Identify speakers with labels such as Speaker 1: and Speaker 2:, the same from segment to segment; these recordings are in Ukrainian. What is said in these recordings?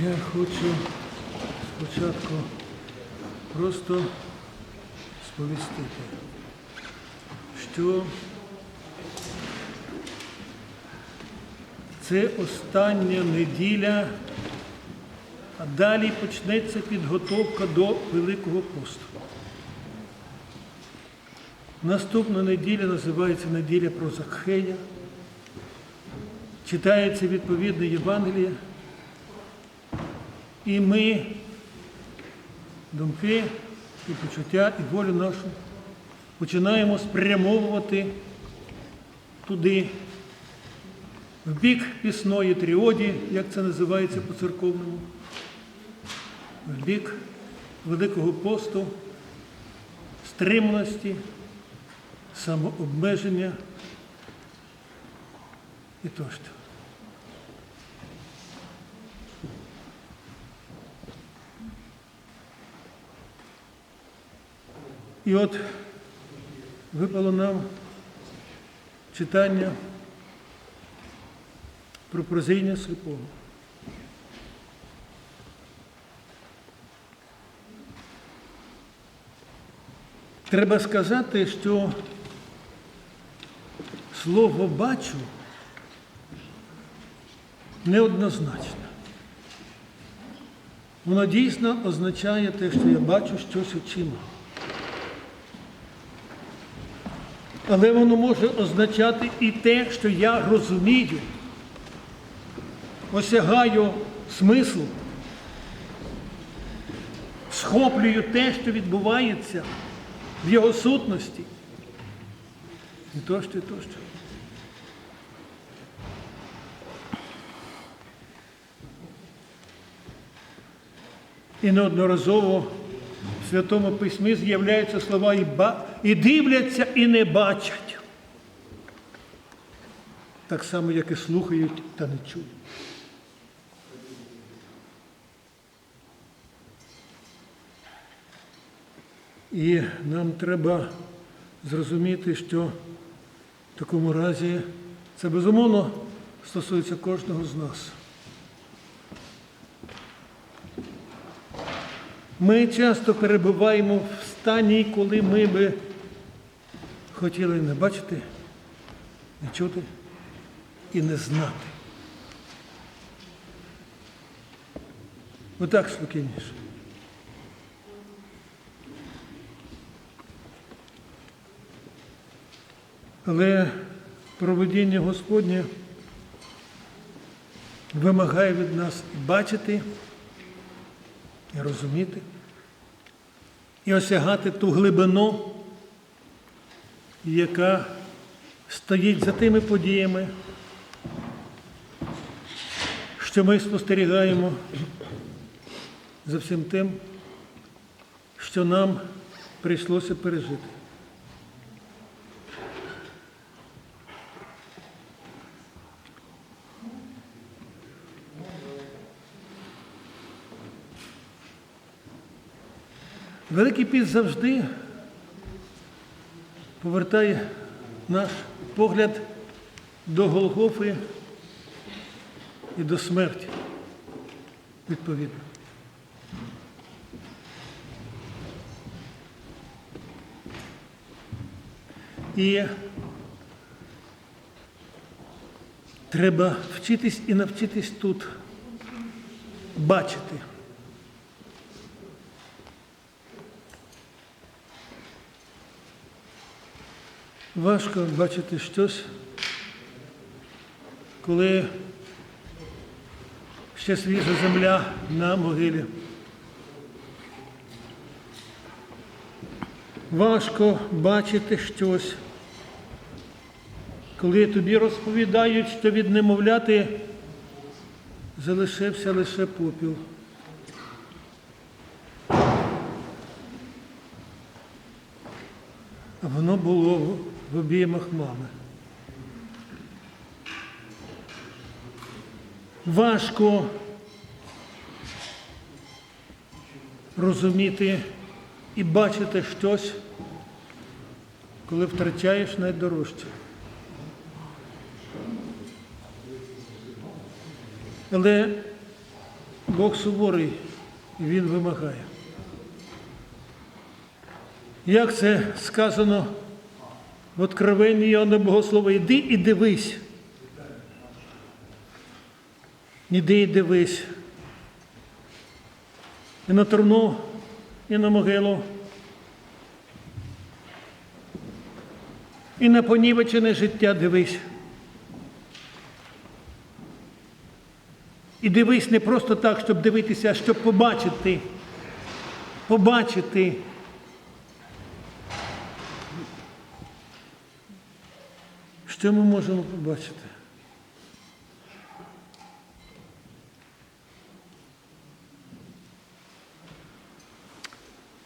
Speaker 1: Я хочу спочатку просто сповістити, що це остання неділя, а далі почнеться підготовка до Великого посту. Наступна неділя називається неділя про Закхея. Читається відповідне Євангеліє. І ми думки і почуття, і волю нашу починаємо спрямовувати туди, в бік пісної тріоді, як це називається по церковному, в бік Великого посту, стриманості, самообмеження і тощо. І от випало нам читання про прозріння сліпого. Треба сказати, що слово бачу неоднозначно. Воно дійсно означає те, що я бачу щось очима. Але воно може означати і те, що я розумію, осягаю смислу, схоплюю те, що відбувається в його сутності. І тощо, і тощо. І неодноразово в Святому Письмі з'являються слова і, ба... і дивляться, і не бачать. Так само, як і слухають та не чують. І нам треба зрозуміти, що в такому разі це безумовно стосується кожного з нас. Ми часто перебуваємо в стані, коли ми би хотіли не бачити, не чути і не знати. Отак спокійніше. Але проведіння Господнє вимагає від нас і бачити, і розуміти, і осягати ту глибину, яка стоїть за тими подіями, що ми спостерігаємо за всім тим, що нам прийшлося пережити. Великий піст завжди повертає наш погляд до Голгофи і до смерті, відповідно. І треба вчитись і навчитись тут бачити. Важко бачити щось, коли ще свіжа земля на могилі. Важко бачити щось, коли тобі розповідають, що від немовляти залишився лише попіл. Воно було в обіймах мами. Важко розуміти і бачити щось, коли втрачаєш найдорожче. Але Бог суворий, і Він вимагає. Як це сказано в Откровенні Іоанна Богослова, іди і дивись. Іди і дивись. І на труну, і на могилу, і на понівечене життя дивись. І дивись не просто так, щоб дивитися, а щоб побачити. Побачити. Що ми можемо побачити?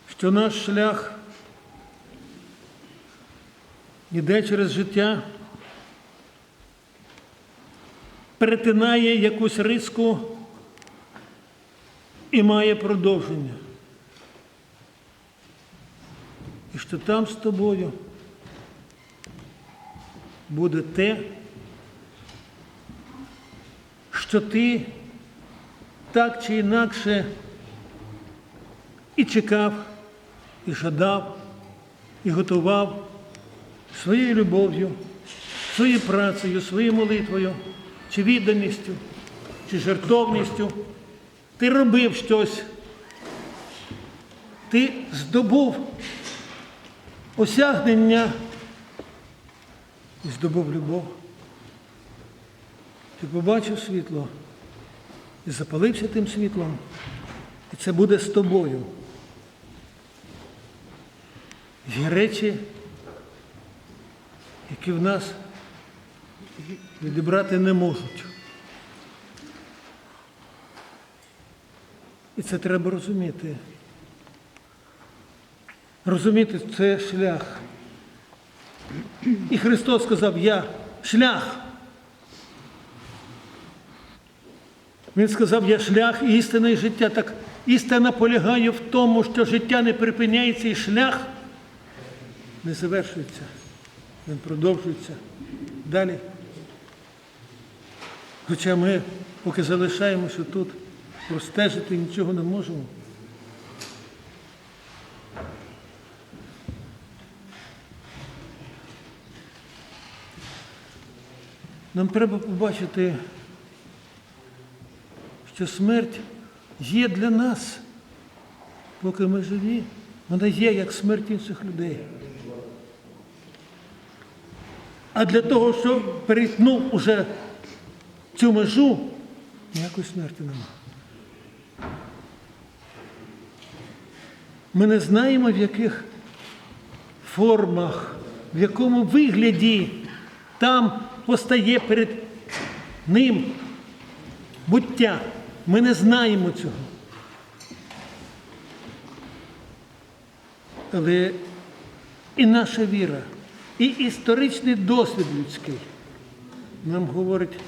Speaker 1: Що наш шлях іде через життя, перетинає якусь риску і має продовження. І що там з тобою буде те, що ти так чи інакше і чекав, і жадав, і готував своєю любов'ю, своєю працею, своєю молитвою, чи відданістю, чи жертовністю. Ти робив щось, ти здобув осягнення і здобув любов. Ти побачив світло і запалився тим світлом, і це буде з тобою. Є речі, які в нас відібрати не можуть. І це треба розуміти. Розуміти це шлях. І Христос сказав, я шлях. Він сказав, я шлях істина і життя. Так істина полягає в тому, що життя не припиняється і шлях не завершується. Він продовжується далі. Хоча ми, поки залишаємося тут, простежити нічого не можемо. Нам треба побачити, що смерть є для нас, поки ми живі. Вона є як смерть інших людей. А для того, щоб перетнув уже цю межу, ніякої смерті немає. Ми не знаємо, в яких формах, в якому вигляді там постає перед ним буття. Ми не знаємо цього. Але і наша віра, і історичний досвід людський нам говорить,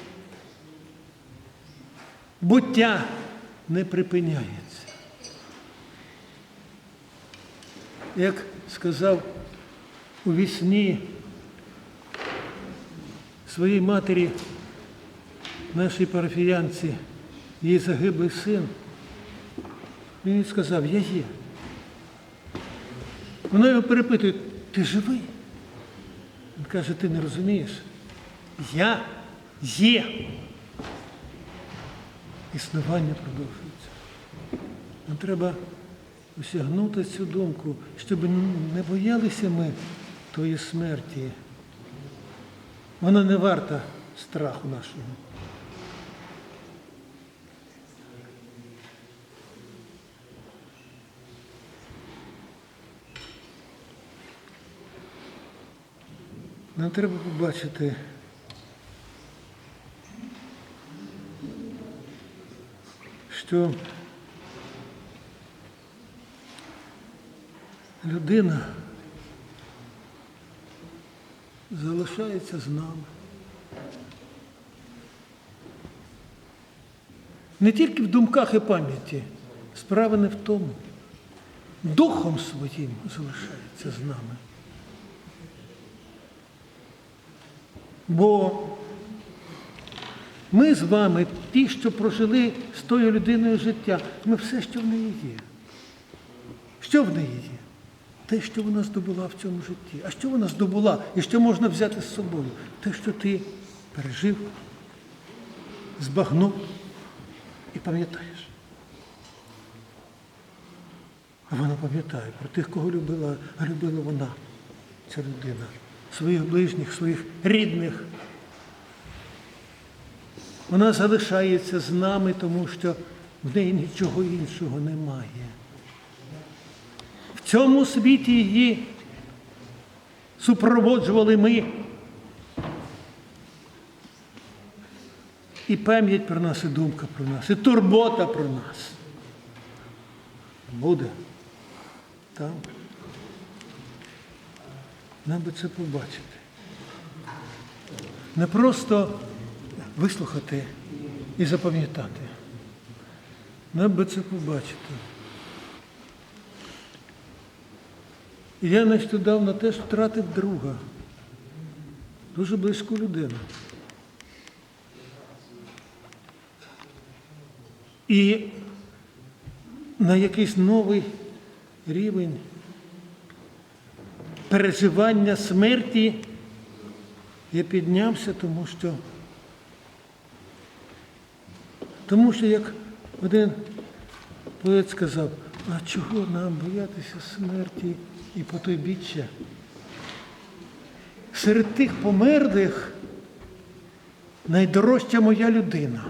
Speaker 1: буття не припиняється. Як сказав у вісні своїй матері, нашій парафіянці, її загиблий син, він сказав, я є. Вона його перепитує, ти живий? Він каже, ти не розумієш? Я є. Існування продовжується. Нам треба осягнути цю думку, щоб не боялися ми тої смерті. Вона не варта страху нашого. Нам треба побачити, що людина залишається з нами. Не тільки в думках і пам'яті. Справа не в тому. Духом своїм залишається з нами. Бо Ми з вами, ті, що прожили з тою людиною життя, ми все, що в неї є. Що в неї є? Те, що вона здобула в цьому житті. А що вона здобула і що можна взяти з собою? Те, що ти пережив, збагнув і пам'ятаєш. А вона пам'ятає про тих, кого любила, любила вона, ця людина, своїх ближніх, своїх рідних. Вона залишається з нами, тому що в неї нічого іншого немає. Цьому світі її супроводжували ми. І пам'ять про нас, і думка про нас, і турбота про нас. Буде там. Нам би це побачити. Не просто вислухати і запам'ятати. Нам би це побачити. І я нещодавно теж втратив друга, дуже близьку людину. І на якийсь новий рівень переживання смерті я піднявся, тому що, тому що, як один поет сказав, а чого нам боятися смерті і потойбіччя? Серед тих померлих найдорожча моя людина.